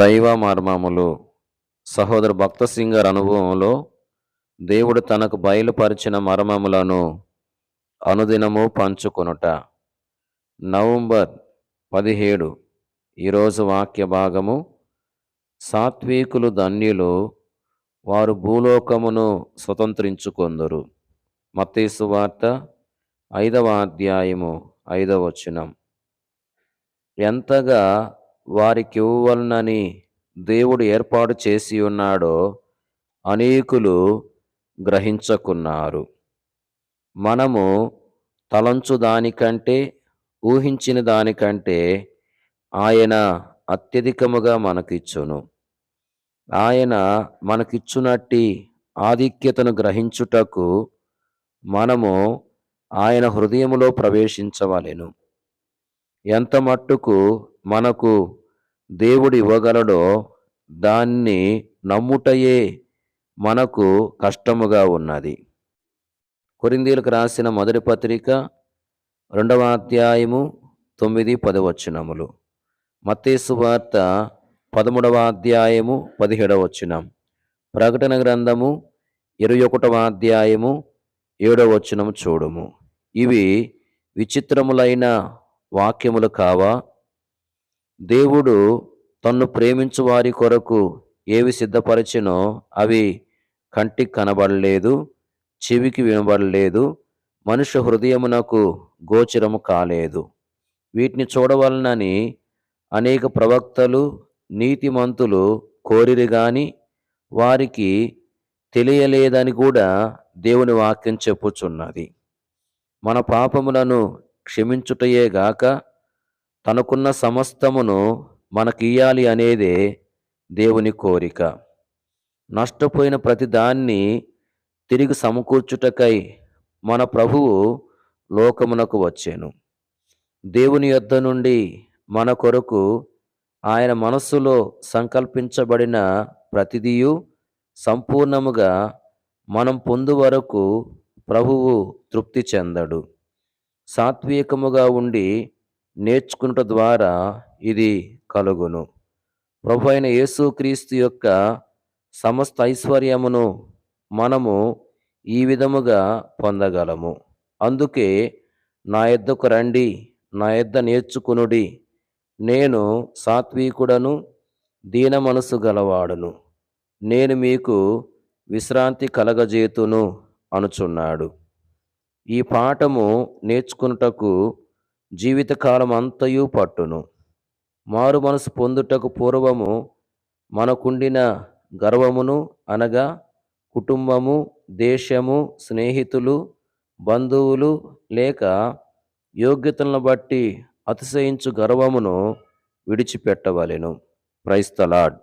దైవ మర్మములు. సహోదర భక్త సింగర్ అనుభవంలో దేవుడు తనకు బయలుపరిచిన మర్మములను అనుదినము పంచుకొనుట. నవంబర్ పదిహేడు ఈరోజు వాక్య భాగము. సాత్వికులు ధన్యులు వారు భూలోకమును స్వతంత్రించుకొందరు. మత్తీసు వార్త ఐదవ అధ్యాయము ఐదవ వచనం. ఎంతగా వారికి ఇవ్వవలనని దేవుడు ఏర్పాటు చేసి ఉన్నాడో అనేకులు గ్రహించకున్నారు. మనము తలంచు దానికంటే ఊహించిన దానికంటే ఆయన అత్యధికముగా మనకిచ్చును. ఆయన మనకిచ్చునట్టి ఆధిక్యతను గ్రహించుటకు మనము ఆయన హృదయములో ప్రవేశించవలెను. ఎంత మట్టుకు మనకు దేవుడు ఇవ్వగలడో దాన్ని నమ్ముటయే మనకు కష్టముగా ఉన్నది. కొరిందీలకు రాసిన మొదటి పత్రిక రెండవ అధ్యాయము తొమ్మిది పదవచనములు. మత్తేసు వార్త పదమూడవ అధ్యాయము పదిహేడవ వచనం. ప్రకటన గ్రంథము ఇరవై ఒకటవ అధ్యాయము ఏడవ వచనము చూడము. ఇవి విచిత్రములైన వాక్యములు కావా? దేవుడు తన్ను ప్రేమించు వారి కొరకు ఏవి సిద్ధపరచినో అవి కంటికి కనబడలేదు చెవికి వినబడలేదు మనుష్య హృదయమునకు గోచరము కాలేదు. వీటిని చూడవలనని అనేక ప్రవక్తలు నీతిమంతులు కోరిరు గాని వారికి తెలియలేదని కూడా దేవుని వాక్యం చెప్పుచున్నది. మన పాపములను క్షమించుటయే గాక తనకున్న సమస్తమును మనకియ్యాలి అనేదే దేవుని కోరిక. నష్టపోయిన ప్రతిదాన్ని తిరిగి సమకూర్చుటకై మన ప్రభువు లోకమునకు వచ్చాను. దేవుని యొద్ద నుండి మన కొరకు ఆయన మనస్సులో సంకల్పించబడిన ప్రతిదియు సంపూర్ణముగా మనం పొందు వరకు ప్రభువు తృప్తి చెందడు. సాత్వికముగా ఉండి నేర్చుకున్నట ద్వారా ఇది కలుగును. ప్రభు అయిన యేసుక్రీస్తు యొక్క సమస్త ఐశ్వర్యమును మనము ఈ విధముగా పొందగలము. అందుకే నా ఎద్దకు రండి నా ఎద్ద నేర్చుకునుడి. నేను సాత్వికుడను దీన మనసు గలవాడును. నేను మీకు విశ్రాంతి కలగజేతును అనుచున్నాడు. ఈ పాఠము నేర్చుకున్నటకు జీవితకాలం అంతయు పట్టును. మారు మనసు పొందుటకు పూర్వము మనకుండిన గర్వమును అనగా కుటుంబము దేశము స్నేహితులు బంధువులు లేక యోగ్యతలను బట్టి అతిశయించు గర్వమును విడిచిపెట్టవలెను. క్రైస్తలాడ్